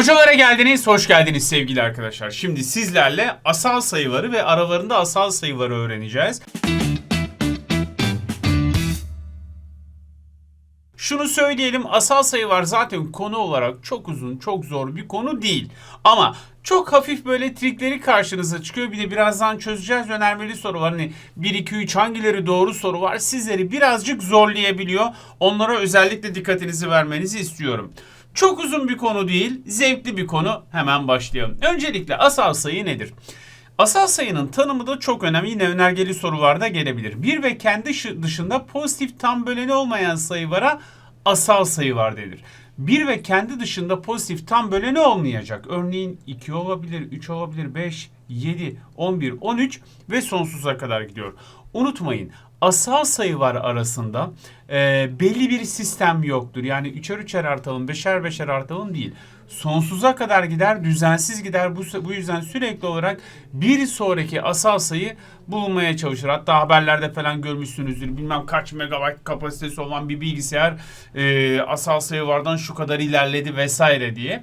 Hocalara geldiniz, hoş geldiniz sevgili arkadaşlar. Şimdi sizlerle asal sayıları ve aralarında asal sayıları öğreneceğiz. Şunu söyleyelim, asal sayı var zaten konu olarak çok uzun, çok zor bir konu değil. Ama çok hafif böyle trikleri karşınıza çıkıyor. Bir de birazdan çözeceğiz önermeli soru var. Hani 1, 2, 3 hangileri doğru soru var sizleri birazcık zorlayabiliyor. Onlara özellikle dikkatinizi vermenizi istiyorum. Çok uzun bir konu değil, zevkli bir konu. Hemen başlayalım. Öncelikle asal sayı nedir? Asal sayının tanımı da çok önemli. Yine önergeli sorularda gelebilir. Bir ve kendi şı- dışında pozitif tam böleni olmayan sayılara asal sayı var denir. Bir ve kendi dışında pozitif tam böleni olmayacak. Örneğin 2 olabilir, 3 olabilir, 5, 7, 11, 13 ve sonsuza kadar gidiyor. Unutmayın asal sayı var arasında e, belli bir sistem yoktur. Yani üçer üçer artalım, beşer beşer artalım değil. Sonsuza kadar gider, düzensiz gider. Bu, bu yüzden sürekli olarak bir sonraki asal sayı bulunmaya çalışır. Hatta haberlerde falan görmüşsünüzdür. Bilmem kaç megabayt kapasitesi olan bir bilgisayar e, asal sayılardan şu kadar ilerledi vesaire diye.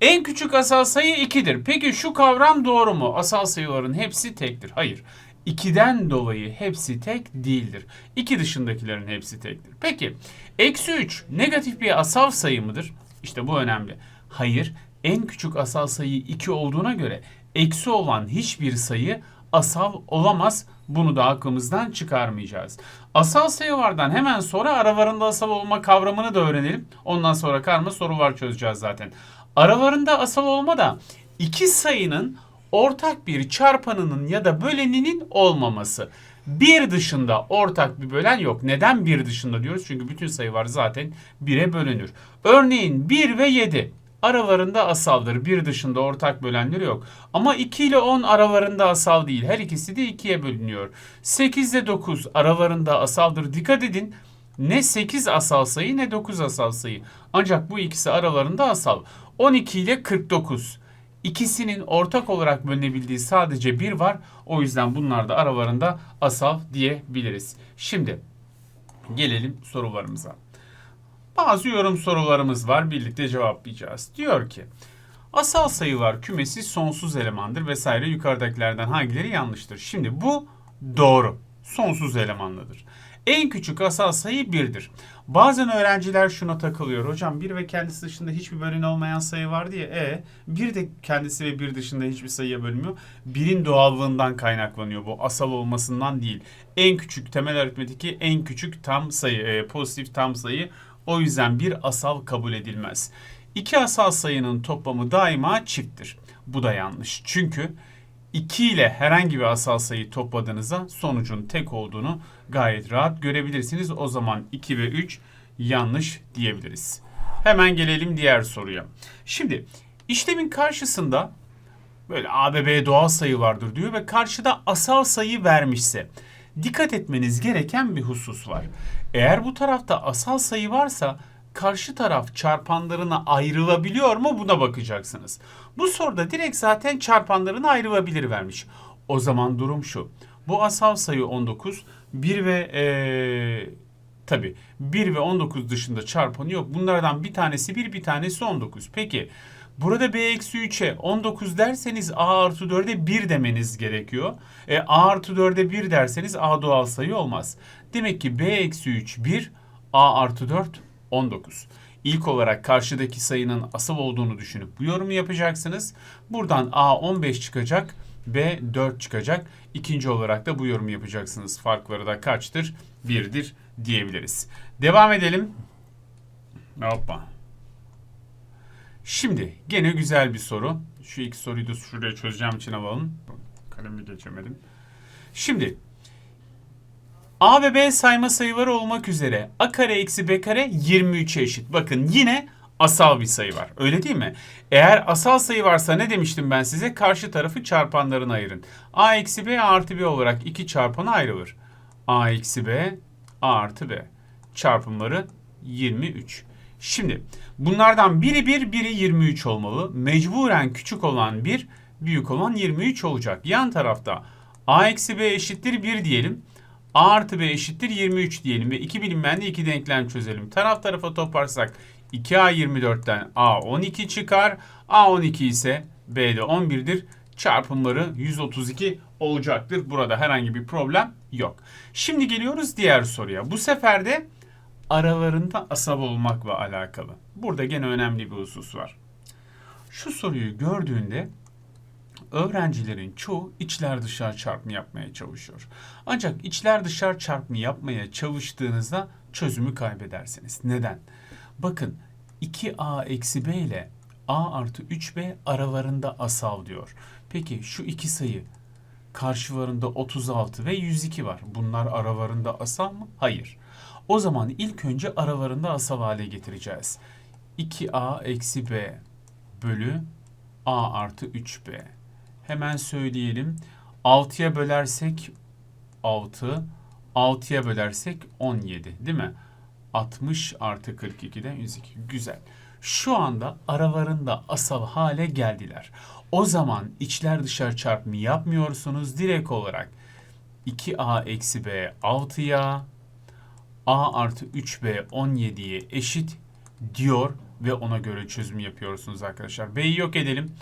En küçük asal sayı 2'dir. Peki şu kavram doğru mu? Asal sayıların hepsi tektir. Hayır. 2'den dolayı hepsi tek değildir. 2 dışındakilerin hepsi tektir. Peki eksi 3 negatif bir asal sayı mıdır? İşte bu önemli. Hayır en küçük asal sayı 2 olduğuna göre eksi olan hiçbir sayı asal olamaz. Bunu da aklımızdan çıkarmayacağız. Asal sayılardan hemen sonra aralarında asal olma kavramını da öğrenelim. Ondan sonra karma sorular çözeceğiz zaten. Aralarında asal olma da iki sayının ortak bir çarpanının ya da böleninin olmaması. Bir dışında ortak bir bölen yok. Neden bir dışında diyoruz? Çünkü bütün sayılar zaten 1'e bölünür. Örneğin 1 ve 7 aralarında asaldır. Bir dışında ortak bölenleri yok. Ama 2 ile 10 aralarında asal değil. Her ikisi de 2'ye bölünüyor. 8 ile 9 aralarında asaldır. Dikkat edin. Ne 8 asal sayı ne 9 asal sayı. Ancak bu ikisi aralarında asal. 12 ile 49. İkisinin ortak olarak bölünebildiği sadece bir var. O yüzden bunlar da aralarında asal diyebiliriz. Şimdi gelelim sorularımıza. Bazı yorum sorularımız var. Birlikte cevaplayacağız. Diyor ki asal sayılar kümesi sonsuz elemandır vesaire yukarıdakilerden hangileri yanlıştır? Şimdi bu doğru. Sonsuz elemanlıdır. En küçük asal sayı 1'dir. Bazen öğrenciler şuna takılıyor. Hocam 1 ve kendisi dışında hiçbir bölün olmayan sayı var diye. E 1 de kendisi ve 1 dışında hiçbir sayıya bölünmüyor. 1'in doğallığından kaynaklanıyor bu. Asal olmasından değil. En küçük temel aritmetiki en küçük tam sayı, e, pozitif tam sayı. O yüzden bir asal kabul edilmez. İki asal sayının toplamı daima çifttir. Bu da yanlış. Çünkü 2 ile herhangi bir asal sayı topladığınızda sonucun tek olduğunu gayet rahat görebilirsiniz. O zaman 2 ve 3 yanlış diyebiliriz. Hemen gelelim diğer soruya. Şimdi işlemin karşısında böyle ABB doğal sayı vardır diyor ve karşıda asal sayı vermişse dikkat etmeniz gereken bir husus var. Eğer bu tarafta asal sayı varsa karşı taraf çarpanlarına ayrılabiliyor mu buna bakacaksınız. Bu soruda direkt zaten çarpanlarına ayrılabilir vermiş. O zaman durum şu. Bu asal sayı 19. 1 ve ee, tabi 1 ve 19 dışında çarpanı yok. Bunlardan bir tanesi 1 bir tanesi 19. Peki Burada b eksi 3'e 19 derseniz a artı 4'e 1 demeniz gerekiyor. E, a artı 4'e 1 derseniz a doğal sayı olmaz. Demek ki b eksi 3 1, a artı 4 19. İlk olarak karşıdaki sayının asal olduğunu düşünüp bu yorumu yapacaksınız. Buradan a 15 çıkacak, b 4 çıkacak. İkinci olarak da bu yorumu yapacaksınız. Farkları da kaçtır? 1'dir diyebiliriz. Devam edelim. Hoppa. Şimdi gene güzel bir soru. Şu iki soruyu da şuraya çözeceğim için alalım. Kalemi geçemedim. Şimdi A ve B sayma sayıları olmak üzere A kare eksi B kare 23'e eşit. Bakın yine asal bir sayı var. Öyle değil mi? Eğer asal sayı varsa ne demiştim ben size? Karşı tarafı çarpanlarına ayırın. A eksi B artı B olarak iki çarpana ayrılır. A eksi B A artı B. Çarpımları 23. Şimdi bunlardan biri 1, biri 23 olmalı. Mecburen küçük olan 1, büyük olan 23 olacak. Yan tarafta a eksi b eşittir 1 diyelim. A artı b eşittir 23 diyelim ve iki bilinmeyenli iki denklem çözelim. Taraf tarafa toparsak 2A24'ten A12 çıkar. A12 ise B'de 11'dir. Çarpımları 132 olacaktır. Burada herhangi bir problem yok. Şimdi geliyoruz diğer soruya. Bu sefer de aralarında asal olmakla alakalı. Burada gene önemli bir husus var. Şu soruyu gördüğünde öğrencilerin çoğu içler dışlar çarpımı yapmaya çalışıyor. Ancak içler dışlar çarpımı yapmaya çalıştığınızda çözümü kaybedersiniz. Neden? Bakın 2a eksi b ile a artı 3b aralarında asal diyor. Peki şu iki sayı karşılarında 36 ve 102 var. Bunlar aralarında asal mı? Hayır. O zaman ilk önce aralarında asal hale getireceğiz. 2a eksi b bölü a artı 3b. Hemen söyleyelim. 6'ya bölersek 6, 6'ya bölersek 17 değil mi? 60 artı 42'den 102. Güzel. Şu anda aralarında asal hale geldiler. O zaman içler dışarı çarpımı yapmıyorsunuz. Direkt olarak 2a eksi b 6'ya a artı 3b 17'ye eşit diyor ve ona göre çözüm yapıyorsunuz arkadaşlar. B'yi yok edelim.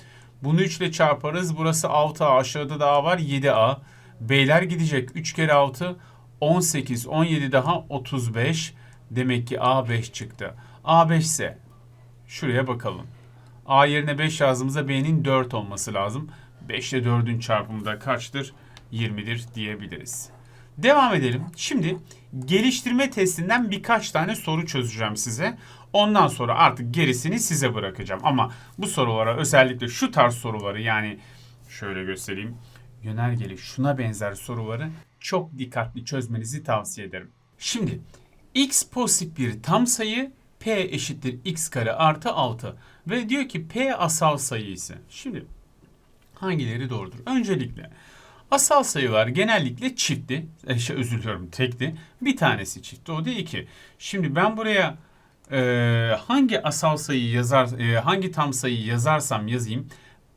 Bunu 3 ile çarparız. Burası 6A. Aşağıda da A var. 7A. B'ler gidecek. 3 kere 6 18. 17 daha 35. Demek ki A 5 çıktı. A 5 ise şuraya bakalım. A yerine 5 yazdığımızda B'nin 4 olması lazım. 5 ile 4'ün çarpımı da kaçtır? 20'dir diyebiliriz. Devam edelim. Şimdi geliştirme testinden birkaç tane soru çözeceğim size. Ondan sonra artık gerisini size bırakacağım. Ama bu sorulara özellikle şu tarz soruları yani şöyle göstereyim. Yönergeli şuna benzer soruları çok dikkatli çözmenizi tavsiye ederim. Şimdi x pozitif bir tam sayı p eşittir x kare artı 6 ve diyor ki p asal sayı ise. Şimdi hangileri doğrudur? Öncelikle asal sayılar genellikle çiftti. E, şey, özür diliyorum tekti. Bir tanesi çiftti o da 2. Şimdi ben buraya e, hangi asal sayı yazar, e, hangi tam sayı yazarsam yazayım,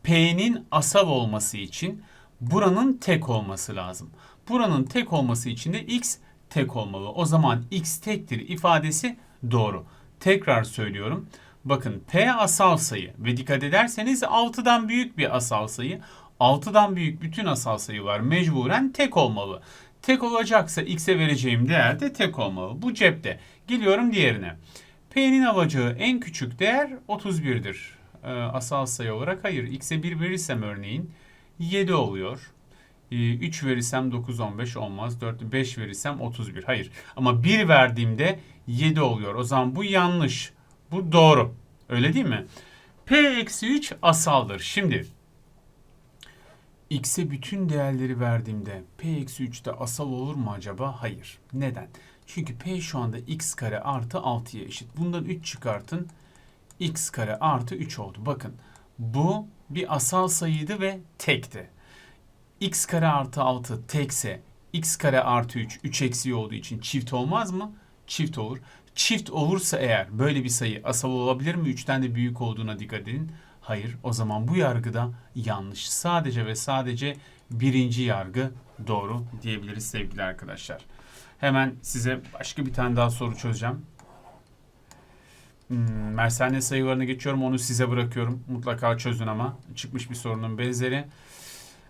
P'nin asal olması için buranın tek olması lazım. Buranın tek olması için de X tek olmalı. O zaman X tektir ifadesi doğru. Tekrar söylüyorum. Bakın P asal sayı ve dikkat ederseniz 6'dan büyük bir asal sayı. 6'dan büyük bütün asal sayılar mecburen tek olmalı. Tek olacaksa x'e vereceğim değer de tek olmalı. Bu cepte. Geliyorum diğerine. P'nin alacağı en küçük değer 31'dir. Ee, asal sayı olarak hayır. X'e 1 verirsem örneğin 7 oluyor. Ee, 3 verirsem 9, 15 olmaz. 4, 5 verirsem 31. Hayır. Ama 1 verdiğimde 7 oluyor. O zaman bu yanlış. Bu doğru. Öyle değil mi? P eksi 3 asaldır. Şimdi x'e bütün değerleri verdiğimde p eksi 3'te asal olur mu acaba? Hayır. Neden? Çünkü p şu anda x kare artı 6'ya eşit. Bundan 3 çıkartın. x kare artı 3 oldu. Bakın bu bir asal sayıydı ve tekti. x kare artı 6 tekse x kare artı 3 3 eksiği olduğu için çift olmaz mı? Çift olur. Çift olursa eğer böyle bir sayı asal olabilir mi? 3'ten de büyük olduğuna dikkat edin. Hayır. O zaman bu yargıda yanlış. Sadece ve sadece birinci yargı doğru diyebiliriz sevgili arkadaşlar. Hemen size başka bir tane daha soru çözeceğim. Hmm, Mersenne sayılarına geçiyorum. Onu size bırakıyorum. Mutlaka çözün ama. Çıkmış bir sorunun benzeri.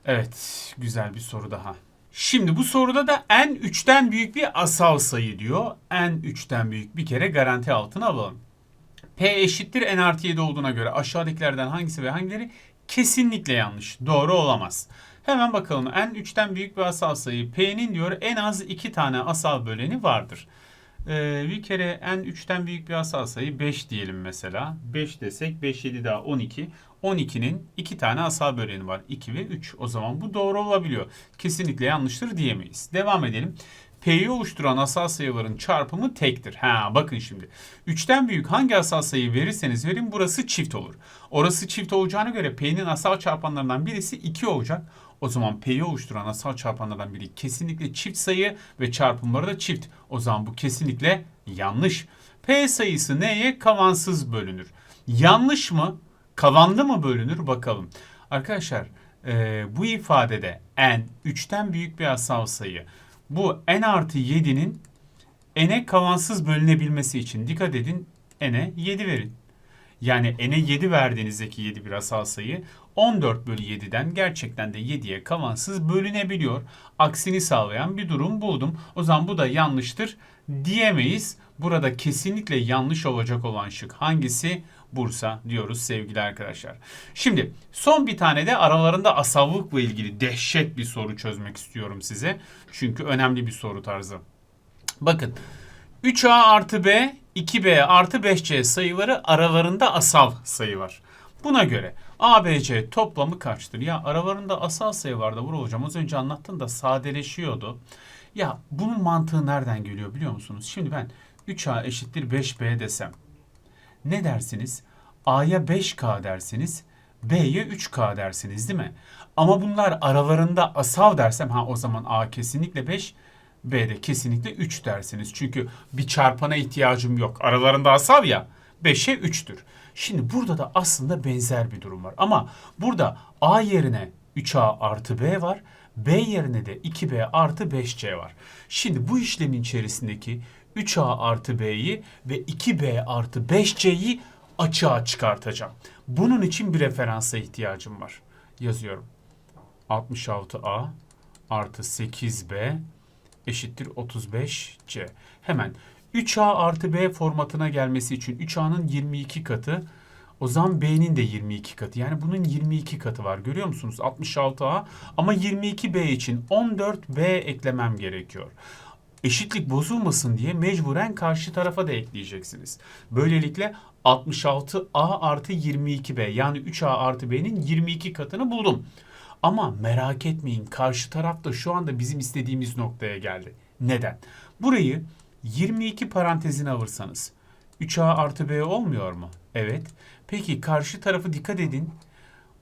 Evet. Güzel bir soru daha. Şimdi bu soruda da n 3'ten büyük bir asal sayı diyor. n 3'ten büyük bir kere garanti altına alalım. P eşittir n artı 7 olduğuna göre aşağıdakilerden hangisi ve hangileri kesinlikle yanlış. Doğru olamaz. Hemen bakalım n 3'ten büyük bir asal sayı P'nin diyor en az 2 tane asal böleni vardır. Ee, bir kere n 3'ten büyük bir asal sayı 5 diyelim mesela. 5 desek 5 7 daha 12. 12'nin 2 tane asal böleni var. 2 ve 3. O zaman bu doğru olabiliyor. Kesinlikle yanlıştır diyemeyiz. Devam edelim. P'yi oluşturan asal sayıların çarpımı tektir. Ha bakın şimdi. 3'ten büyük hangi asal sayı verirseniz verin burası çift olur. Orası çift olacağına göre P'nin asal çarpanlarından birisi 2 olacak. O zaman P'yi oluşturan asal çarpanlardan biri kesinlikle çift sayı ve çarpımları da çift. O zaman bu kesinlikle yanlış. P sayısı neye? Kavansız bölünür. Yanlış mı? Kavanlı mı bölünür? Bakalım. Arkadaşlar e, bu ifadede n 3'ten büyük bir asal sayı. Bu n artı 7'nin n'e kavansız bölünebilmesi için dikkat edin n'e 7 verin. Yani n'e 7 verdiğinizdeki 7 bir asal sayı 14 bölü 7'den gerçekten de 7'ye kavansız bölünebiliyor. Aksini sağlayan bir durum buldum. O zaman bu da yanlıştır diyemeyiz. Burada kesinlikle yanlış olacak olan şık hangisi? Bursa diyoruz sevgili arkadaşlar. Şimdi son bir tane de aralarında asallıkla ilgili dehşet bir soru çözmek istiyorum size. Çünkü önemli bir soru tarzı. Bakın 3A artı B, 2B artı 5C sayıları aralarında asal sayı var. Buna göre ABC toplamı kaçtır? Ya aralarında asal sayı var da Vural Hocam az önce anlattın da sadeleşiyordu. Ya bunun mantığı nereden geliyor biliyor musunuz? Şimdi ben 3A eşittir 5B desem. Ne dersiniz? A'ya 5K dersiniz. B'ye 3K dersiniz değil mi? Ama bunlar aralarında asal dersem ha o zaman A kesinlikle 5, B'de kesinlikle 3 dersiniz. Çünkü bir çarpana ihtiyacım yok. Aralarında asal ya 5'e 3'tür. Şimdi burada da aslında benzer bir durum var. Ama burada A yerine 3A artı B var. B yerine de 2B artı 5C var. Şimdi bu işlemin içerisindeki 3A artı B'yi ve 2B artı 5C'yi açığa çıkartacağım. Bunun için bir referansa ihtiyacım var. Yazıyorum. 66A artı 8B eşittir 35C. Hemen 3A artı B formatına gelmesi için 3A'nın 22 katı o zaman B'nin de 22 katı. Yani bunun 22 katı var. Görüyor musunuz? 66A ama 22B için 14B eklemem gerekiyor. Eşitlik bozulmasın diye mecburen karşı tarafa da ekleyeceksiniz. Böylelikle 66A artı 22B yani 3A artı B'nin 22 katını buldum. Ama merak etmeyin karşı taraf da şu anda bizim istediğimiz noktaya geldi. Neden? Burayı 22 parantezine alırsanız 3A artı B olmuyor mu? Evet. Peki karşı tarafı dikkat edin.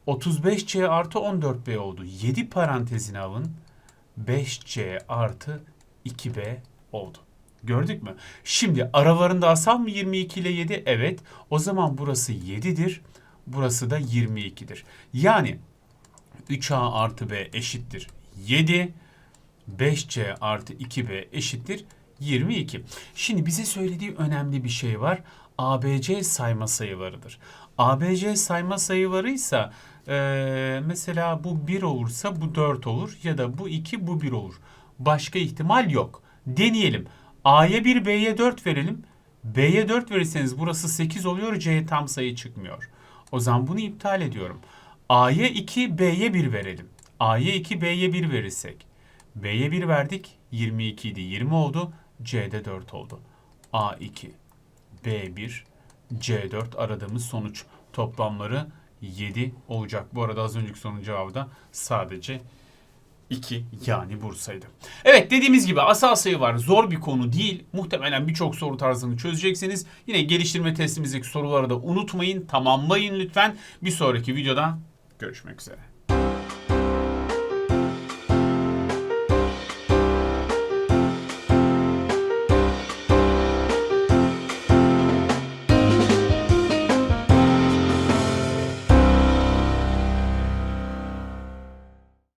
35C artı 14B oldu. 7 parantezine alın. 5C artı 2B oldu. Gördük mü? Şimdi aralarında asal mı 22 ile 7? Evet. O zaman burası 7'dir. Burası da 22'dir. Yani 3A artı B eşittir 7. 5C artı 2B eşittir 22. Şimdi bize söylediği önemli bir şey var. ABC sayma sayılarıdır. ABC sayma sayılarıysa eee mesela bu 1 olursa bu 4 olur ya da bu 2 bu 1 olur. Başka ihtimal yok. Deneyelim. A'ya 1 B'ye 4 verelim. B'ye 4 verirseniz burası 8 oluyor. C'ye tam sayı çıkmıyor. O zaman bunu iptal ediyorum. A'ya 2 B'ye 1 verelim. A'ya 2 B'ye 1 verirsek. B'ye 1 verdik. 22 idi 20 oldu. C'de 4 oldu. A2 B1 C4 aradığımız sonuç toplamları 7 olacak. Bu arada az önceki sorunun cevabı da sadece 2 yani Bursa'ydı. Evet dediğimiz gibi asal sayı var. Zor bir konu değil. Muhtemelen birçok soru tarzını çözeceksiniz. Yine geliştirme testimizdeki soruları da unutmayın. Tamamlayın lütfen. Bir sonraki videoda görüşmek üzere.